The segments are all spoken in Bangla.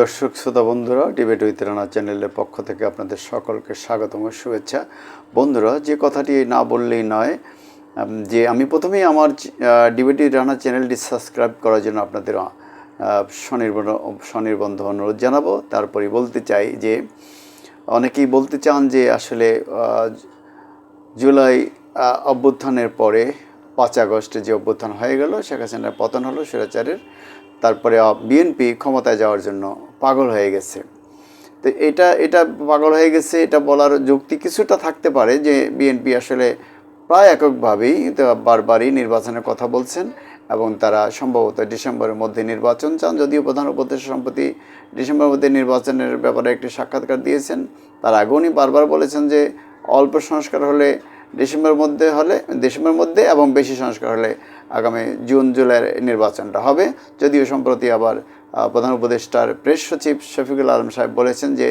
দর্শক, শ্রোতা বন্ধুরা ডিবেট উইথ রানা চ্যানেলের পক্ষ থেকে আপনাদের সকলকে স্বাগতম শুভেচ্ছা। বন্ধুরা, যে কথাটি না বললেই নয় যে আমি প্রথমেই আমার ডিবেট উইথ রানা চ্যানেলটি সাবস্ক্রাইব করার জন্য আপনাদের স্বনির্বন্ধ স্বনির্বন্ধ অনুরোধ জানাব। তারপরে বলতে চাই যে, অনেকেই বলতে চান যে আসলে জুলাই অভ্যুত্থানের পরে পাঁচ আগস্টে যে অভ্যুত্থান হয়ে গেল, শেখ হাসিনার পতন হলো, স্বৈরাচারের তারপরে বিএনপি ক্ষমতায় যাওয়ার জন্য পাগল হয়ে গেছে। তো এটা এটা পাগল হয়ে গেছে, এটা বলার যুক্তি কিছুটা থাকতে পারে যে বিএনপি আসলে প্রায় এককভাবেই বারবারই নির্বাচনের কথা বলছেন এবং তারা সম্ভবত ডিসেম্বরের মধ্যে নির্বাচন চান। যদিও প্রধান উপদেষ্টা সম্প্রতি ডিসেম্বরের মধ্যে নির্বাচনের ব্যাপারে একটি সাক্ষাৎকার দিয়েছেন। তার আগে উনি বারবার বলেছেন যে অল্প সংস্কার হলে ডিসেম্বরের মধ্যে হলে ডিসেম্বরের মধ্যে এবং বেশি সংস্কার হলে আগামী জুন, জুলাইয়ের নির্বাচনটা হবে। যদিও সম্প্রতি আবার প্রধান উপদেষ্টার প্রেস সচিব শফিকুল আলম সাহেব বলেছেন যে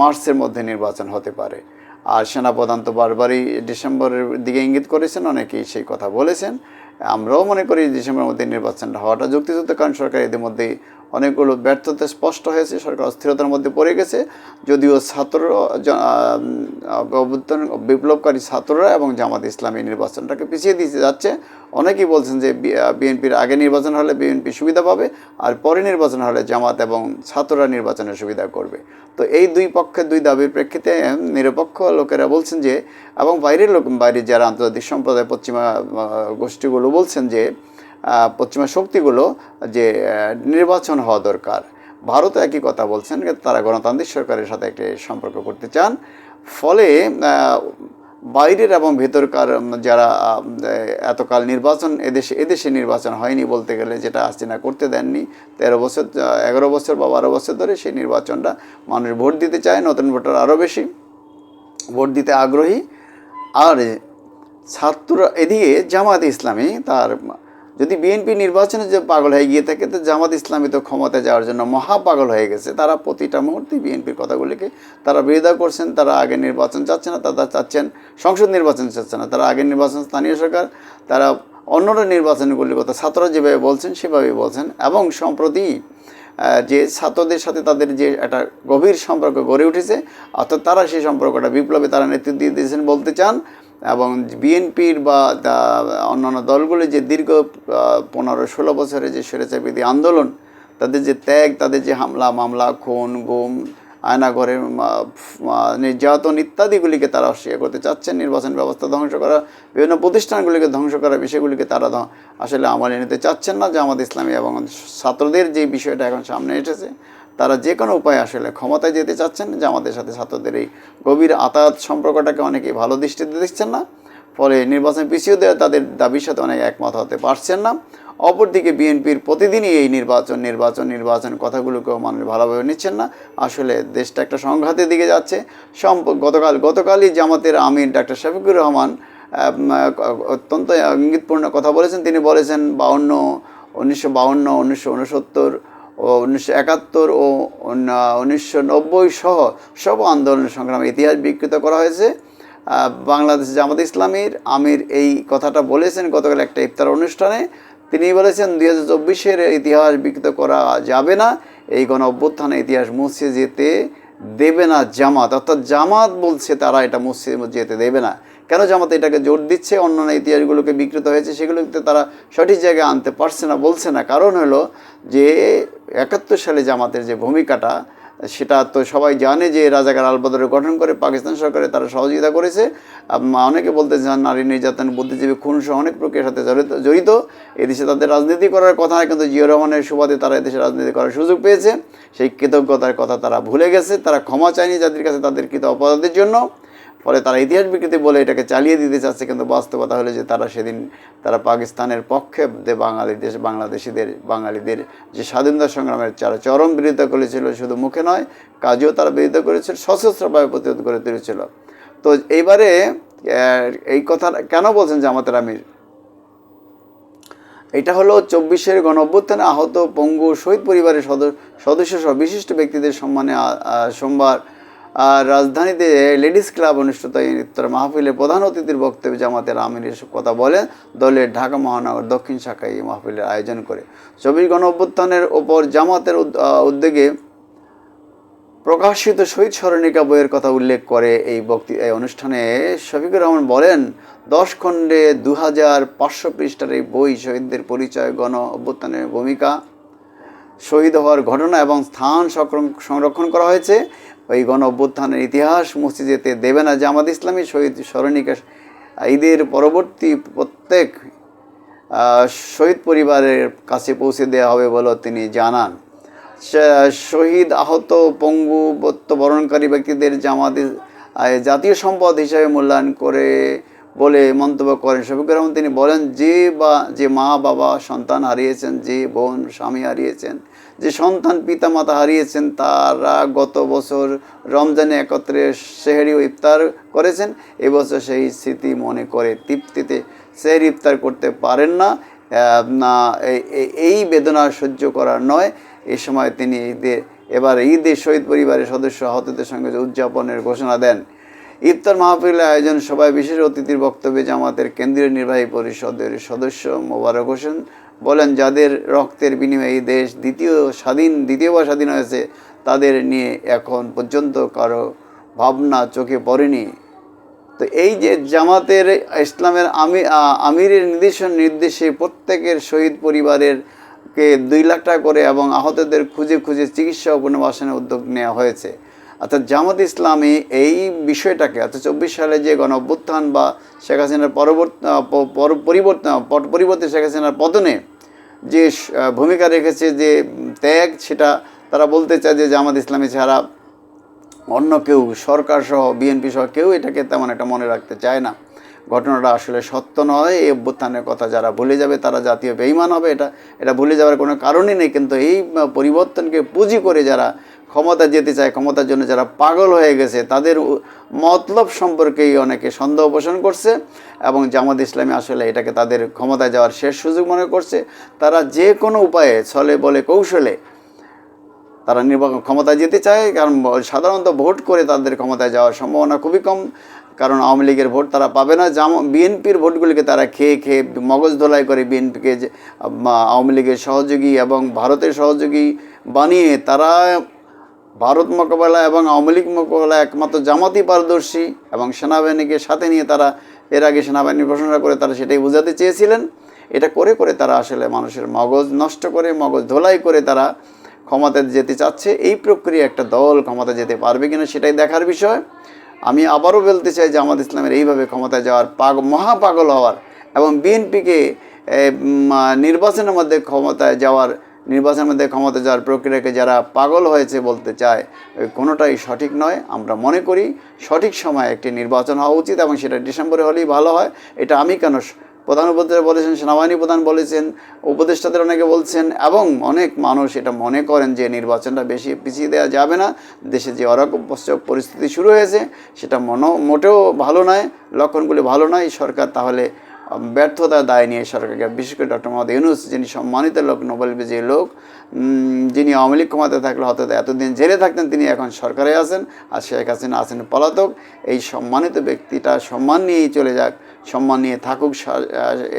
মার্চের মধ্যে নির্বাচন হতে পারে। আর সেনাপ্রধান তো বারবারই ডিসেম্বরের দিকে ইঙ্গিত করেছেন, অনেকেই সেই কথা বলেছেন। আমরাও মনে করি ডিসেম্বরের মধ্যে নির্বাচনটা হওয়াটা যুক্তিযুক্ত, কারণ সরকার এদের অনেকগুলো ব্যর্থতা স্পষ্ট হয়েছে, সরকার অস্থিরতার মধ্যে পড়ে গেছে। যদিও ছাত্র অভ্যুত্থান, বিপ্লবকারী ছাত্ররা এবং জামাত ইসলামী নির্বাচনটাকে পিছিয়ে দিতে যাচ্ছে। অনেকেই বলছেন যে বিএনপির আগে নির্বাচন হলে বিএনপি সুবিধা পাবে, আর পরে নির্বাচন হলে জামাত এবং ছাত্ররা নির্বাচনের সুবিধা করবে। তো এই দুই পক্ষের দুই দাবির প্রেক্ষিতে নিরপেক্ষ লোকেরা বলছেন যে, এবং বাইরের লোক, বাইরের যারা আন্তর্জাতিক সম্প্রদায়, পশ্চিমা গোষ্ঠীগুলো বলছেন যে পশ্চিমা শক্তিগুলো যে নির্বাচন হওয়া দরকার। ভারত একই কথা বলছেন তারা গণতান্ত্রিক সরকারের সাথে একটি সম্পর্ক করতে চান। ফলে বাইরের এবং ভেতরকার যারা এতকাল নির্বাচন, এদেশে এদেশে নির্বাচন হয়নি বলতে গেলে যেটা হাসিনা করতে দেননি। তেরো বছর এগারো বছর বা বারো বছর ধরে সেই নির্বাচনটা মানুষ ভোট দিতে চায়, নতুন ভোটার আরও বেশি। ভোট দিতে আগ্রহী। আর ছাত্র এদিকে জামাত ইসলামী তার যদি বিএনপি নির্বাচনে যে পাগল হয়ে গিয়ে থাকে, তো জামাত ইসলামী তো ক্ষমতায় যাওয়ার জন্য মহা পাগল হয়ে গেছে। তারা প্রতিটা মুহূর্তে বিএনপির কথাগুলিকে তারা বিরোধিতা করছেন, তারা আগে নির্বাচন চাচ্ছে না, তারা চাচ্ছেন সংসদ নির্বাচন চাচ্ছে না। তারা আগে নির্বাচন স্থানীয় সরকার, তারা অন্যরা নির্বাচনগুলির কথা ছাত্ররা যেভাবে বলছেন, সেভাবেই বলছেন। এবং সম্প্রতি যে ছাত্রদের সাথে তাদের যে একটা গভীর সম্পর্ক গড়ে উঠেছে, অর্থাৎ তারা সেই সম্পর্কটা বিপ্লবে তারা নেতৃত্ব দিয়ে দিয়েছেন, বলতে চান। এবং বিএনপির বা অন্যান্য দলগুলি যে দীর্ঘ পনেরো, ষোলো বছরের যে স্বেচ্ছাবিধি আন্দোলন, তাদের যে ত্যাগ, তাদের যে হামলা, মামলা, খুন, গুম আয়নাঘরের নির্যাতন ইত্যাদিগুলিকে তারা অস্বীকার করতে চাচ্ছেন। নির্বাচন ব্যবস্থা ধ্বংস করা, বিভিন্ন প্রতিষ্ঠানগুলিকে ধ্বংস করা বিষয়গুলিকে তারা আসলে আমলে নিতে চাচ্ছেন না যে আমাদের ইসলামী এবং ছাত্রদের যে বিষয়টা এখন সামনে এসেছে, তারা যে কোনো উপায়ে আসলে ক্ষমতায় যেতে চাচ্ছেন যে আমাদের সাথে ছাত্রদের এই গভীর আতায়াত সম্পর্কটাকে অনেকেই ভালো দৃষ্টিতে দেখছেন না। ফলে নির্বাচন পিছিয়ে দেওয়া তাদের দাবির সাথে অনেক একমত হতে পারছেন না। অপরদিকে বিএনপির প্রতিদিনই এই নির্বাচন নির্বাচন নির্বাচন কথাগুলোকেও মানুষ ভালোভাবে নিচ্ছেন না। আসলে দেশটা একটা সংঘাতের দিকে যাচ্ছে। সম্প, গতকাল, গতকালই জামাতের আমির ডাক্তার শফিকুর রহমান অত্যন্ত ইঙ্গিতপূর্ণ কথা বলেছেন। তিনি বলেছেন বাউন্ন, উনিশশো বাউন্ন, উনিশশো উনসত্তর ও উনিশশো একাত্তর ও উনিশশো নব্বই সহ সব আন্দোলন সংগ্রামে ইতিহাস বিকৃত করা হয়েছে। বাংলাদেশ জামাত ইসলামীর আমির এই কথাটা বলেছেন গতকাল একটা ইফতার অনুষ্ঠানে। তিনি বলেছেন, দুই হাজার চব্বিশের ইতিহাস বিকৃত করা যাবে না। এই গণ অভ্যুত্থানে ইতিহাস মুছে যেতে দেবে না জামাত। অর্থাৎ জামাত বলছে তারা এটা মুছে যেতে দেবে না। কেন জামাত এটাকে জোর দিচ্ছে? অন্যান্য ইতিহাসগুলোকে বিকৃত হয়েছে সেগুলোতে তারা সঠিক জায়গায় আনতে পারছে না, বলছে না। কারণ হলো যে একাত্তর সালে জামাতের যে ভূমিকাটা সেটা তো সবাই জানে যে রাজাকার আলবদরে গঠন করে পাকিস্তান সরকারে তারা সহযোগিতা করেছে। অনেকে বলতে চান নারী নির্যাতন, বুদ্ধিজীবী খুন সহ অনেক প্রক্রিয়ার সাথে জড়িত জড়িত। এদেশে তাদের রাজনীতি করার কথা কিন্তু জিয়া রহমানের সুবাদে তারা এদেশে রাজনীতি করার সুযোগ পেয়েছে। সেই কৃতজ্ঞতার কথা তারা ভুলে গেছে। তারা ক্ষমা চায়নি যাদের কাছে তাদের কৃত অপরাধের জন্য। ফলে তারা ইতিহাস বিকৃতি বলে এটাকে চালিয়ে দিতে চাচ্ছে, কিন্তু বাস্তবতা হলো যে তারা সেদিন তারা পাকিস্তানের পক্ষে যে বাঙালি দেশ, বাংলাদেশিদের, বাঙালিদের যে স্বাধীনতা সংগ্রামের যারা চরম বিরোধিতা করেছিল শুধু মুখে নয়, কাজেও তারা বিরোধিতা করেছিল, সশস্ত্রভাবে প্রতিরোধ করে তুলেছিল। তো এইবারে এই কথা কেন বলছেন জামাতের আমির? এটা হলো চব্বিশের গণ অভ্যুত্থানে আহত পঙ্গু শহীদ পরিবারের সদস্য সহ বিশিষ্ট ব্যক্তিদের সম্মানে সোমবার আর রাজধানীতে লেডিস ক্লাব অনুষ্ঠিত এই ইফতার মাহফিলে প্রধান অতিথির বক্তব্যে জামাতের আমির এসব কথা বলেন। দলের ঢাকা মহানগর দক্ষিণ শাখায় এই মাহফিলের আয়োজন করে। চব্বিশ গণ অভ্যুত্থানের ওপর জামাতের উদ- উদ্যোগে প্রকাশিত শহীদ স্মরণিকা বইয়ের কথা উল্লেখ করে এই বক্তি এই অনুষ্ঠানে শফিকুর রহমান বলেন, দশ খণ্ডে দু হাজার পাঁচশো পৃষ্ঠার এই বই শহীদদের পরিচয় গণ অভ্যুত্থানের ভূমিকা, শহীদ হওয়ার ঘটনা এবং স্থান সংরক্ষণ করা হয়েছে। ওই গণ অভ্যুত্থানের ইতিহাস মুছে যেতে দেবে না জামাত ইসলামী শহীদ স্মরণিকা ঈদের পরবর্তী প্রত্যেক শহীদ পরিবারের কাছে পৌঁছে দেওয়া হবে বলে তিনি জানান। শহীদ আহত পঙ্গু বরণকারী ব্যক্তিদের জামাত জাতীয় সম্পদ হিসাবে মূল্যায়ন করে বলে মন্তব্য করেন। শফিকুর রহমান তিনি বলেন, যে বা, যে মা, বাবা, সন্তান হারিয়েছেন, যে বোন, স্বামী হারিয়েছেন, যে সন্তান পিতা মাতা হারিয়েছেন, তারা গত বছর রমজানে একত্রে সেহেরি ও ইফতার করেছেন। এবছর সেই স্মৃতি মনে করে তৃপ্তিতে সেহেরি ইফতার করতে পারেন না। না এই- বেদনা সহ্য করার নয়। এ সময় তিনি ঈদে, এবার ঈদে শহীদ পরিবারের সদস্য আহতদের সঙ্গে উদযাপনের ঘোষণা দেন ইফতার মাহফিলের আয়োজন সভায় বিশেষ অতিথির বক্তব্যে জামাতের কেন্দ্রীয় নির্বাহী পরিষদের সদস্য মোবারক হোসেন বলেন, যাদের রক্তের বিনিময়ে এই দেশ দ্বিতীয় স্বাধীন দ্বিতীয়বার স্বাধীন হয়েছে, তাদের নিয়ে এখন পর্যন্ত কারও ভাবনা চোখে পড়েনি। তো এই যে জামাতের ইসলামের আমি আমিরের নির্দেশন নির্দেশে প্রত্যেকের শহীদ পরিবারের কে দুই লাখ টাকা করে এবং আহতদের খুঁজে খুঁজে চিকিৎসা ও পুনর্বাসনের উদ্যোগ নেওয়া হয়েছে। অর্থাৎ জামাত ইসলামী এই বিষয়টাকে, অর্থাৎ চব্বিশ সালে যে গণ অভ্যুত্থান বা শেখ হাসিনার পরবর্তী পরিবর্তন পরিবর্তে শেখ হাসিনার পতনে যে ভূমিকা রেখেছে যে ত্যাগ, সেটা তারা বলতে চায় যে জামাত ইসলামী ছাড়া অন্য কেউ, সরকার সহ, বিএনপি সহ কেউ এটাকে তেমন একটা মনে রাখতে চায় না। ঘটনাটা আসলে সত্য নয়, এই অভ্যুত্থানের কথা যারা ভুলে যাবে তারা জাতীয় বেইমান হবে, এটা এটা ভুলে যাওয়ার কোনো কারণই নেই। কিন্তু এই পরিবর্তনকে পুঁজি করে যারা ক্ষমতা যেতে চায়, ক্ষমতার জন্য যারা পাগল হয়ে গেছে, তাদের মতলব সম্পর্কেই অনেকে সন্দেহ পোষণ করছে এবং জামাত ইসলামী আসলে এটাকে তাদের ক্ষমতায় যাওয়ার শেষ সুযোগ মনে করছে। তারা যে কোনো উপায়ে, ছলে বলে কৌশলে তারা নির্বাচন ক্ষমতায় যেতে চায়, কারণ সাধারণত ভোট করে তাদের ক্ষমতায় যাওয়ার সম্ভাবনা খুবই কম। কারণ আওয়ামী লীগের ভোট তারা পাবে না। জাম, বিএনপির ভোটগুলিকে তারা খেয়ে খেয়ে মগজ ধোলাই করে বিএনপিকে আওয়ামী লীগের সহযোগী এবং ভারতের সহযোগী বানিয়ে তারা ভারত মোকাবেলা এবং আওয়ামী লীগ মোকাবেলা একমাত্র জামাতি পারদর্শী এবং সেনাবাহিনীকে সাথে নিয়ে তারা এর আগে সেনাবাহিনী ঘোষণা করে তারা সেটাই বোঝাতে চেয়েছিলেন। এটা করে করে তারা আসলে মানুষের মগজ নষ্ট করে, মগজ ধোলাই করে তারা ক্ষমতায় যেতে চাচ্ছে। এই প্রক্রিয়া একটা দল ক্ষমতা যেতে পারবে কিনা সেটাই দেখার বিষয়। আমি আবারও বলতে চাই যে আমাদের ইসলামের এইভাবে ক্ষমতায় যাওয়ার পাগ, মহাপাগল হওয়ার এবং বিএনপিকে নির্বাচনের মধ্যে ক্ষমতায় যাওয়ার নির্বাচনের মধ্যে ক্ষমতা যাওয়ার প্রক্রিয়াকে যারা পাগল হয়েছে বলতে চায় কোনোটাই সঠিক নয়। আমরা মনে করি সঠিক সময় একটি নির্বাচন হওয়া উচিত এবং সেটা ডিসেম্বরে হলেই ভালো হয়। এটা আমি কেন প্রধান উপদেষ্টা বলেছেন, সেনাবাহিনী প্রধান বলেছেন, উপদেষ্টাদের অনেকে বলছেন এবং অনেক মানুষ এটা মনে করেন যে নির্বাচনটা বেশি পিছিয়ে দেওয়া যাবে না। দেশে যে অরাকপশ্চক পরিস্থিতি শুরু হয়েছে, সেটা মনো, মোটেও ভালো নয়, লক্ষণগুলি ভালো নয়। সরকার তাহলে ব্যর্থতার দায় নিয়ে সরকারকে, বিশেষ করে ডক্টর মোহাম্মদ ইউনুস, যিনি সম্মানিত লোক, নোবেল বিজয়ী লোক যিনি আওয়ামী লীগ ক্ষমতায় থাকলে হয়তো এতদিন জেলে থাকতেন, তিনি এখন সরকারে আছেন আর শেখ হাসিনা আছেন পলাতক। এই সম্মানিত ব্যক্তিটা সম্মান নিয়েই চলে যাক, সম্মান নিয়ে থাকুক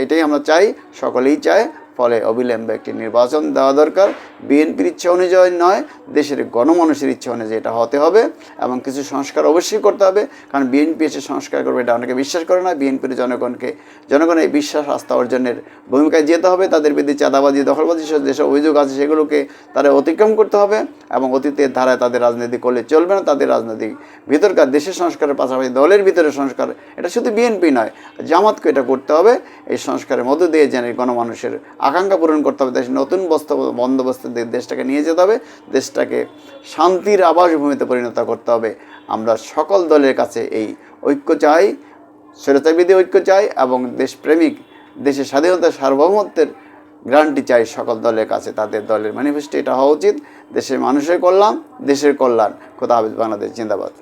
এটাই আমরা চাই, সকলেই চায়। ফলে অবিলম্বে একটি নির্বাচন দেওয়া দরকার। বিএনপির ইচ্ছা অনুযায়ী নয়, দেশের গণমানুষের ইচ্ছা অনুযায়ী এটা হতে হবে এবং কিছু সংস্কার অবশ্যই করতে হবে। কারণ বিএনপি এসে সংস্কার করবে এটা অনেকে বিশ্বাস করে না। বিএনপির জনগণকে, জনগণের বিশ্বাস আস্থা অর্জনের ভূমিকায় যেতে হবে। তাদের বিরুদ্ধে চাঁদাবাজি, দখলবাজি যেসব অভিযোগ আছে সেগুলোকে তারা অতিক্রম করতে হবে এবং অতীতের ধারায় তাদের রাজনীতি করলে চলবে না। তাদের রাজনৈতিক ভিতরকার দেশের সংস্কারের পাশাপাশি দলের ভিতরে সংস্কার, এটা শুধু বিএনপি নয়, জামাতকে এটা করতে হবে। এই সংস্কারের মধ্য দিয়ে যেন গণমানুষের আকাঙ্ক্ষা পূরণ করতে হবে। দেশের নতুন বস্ত বন্দোবস্ত দেশটাকে নিয়ে যেতে হবে। দেশটাকে শান্তির আবাসভূমিতে পরিণত করতে হবে। আমরা সকল দলের কাছে এই ঐক্য চাই স্বৈরাচারবিধি ঐক্য চাই এবং দেশপ্রেমিক, দেশের স্বাধীনতা সার্বভৌমত্বের গ্রান্টি চাই সকল দলের কাছে। তাদের দলের ম্যানিফেস্টো এটা হওয়া উচিত। দেশের মানুষের কল্যাণ, দেশের কল্যাণ। কোথা বাংলাদেশ, জিন্দাবাদ।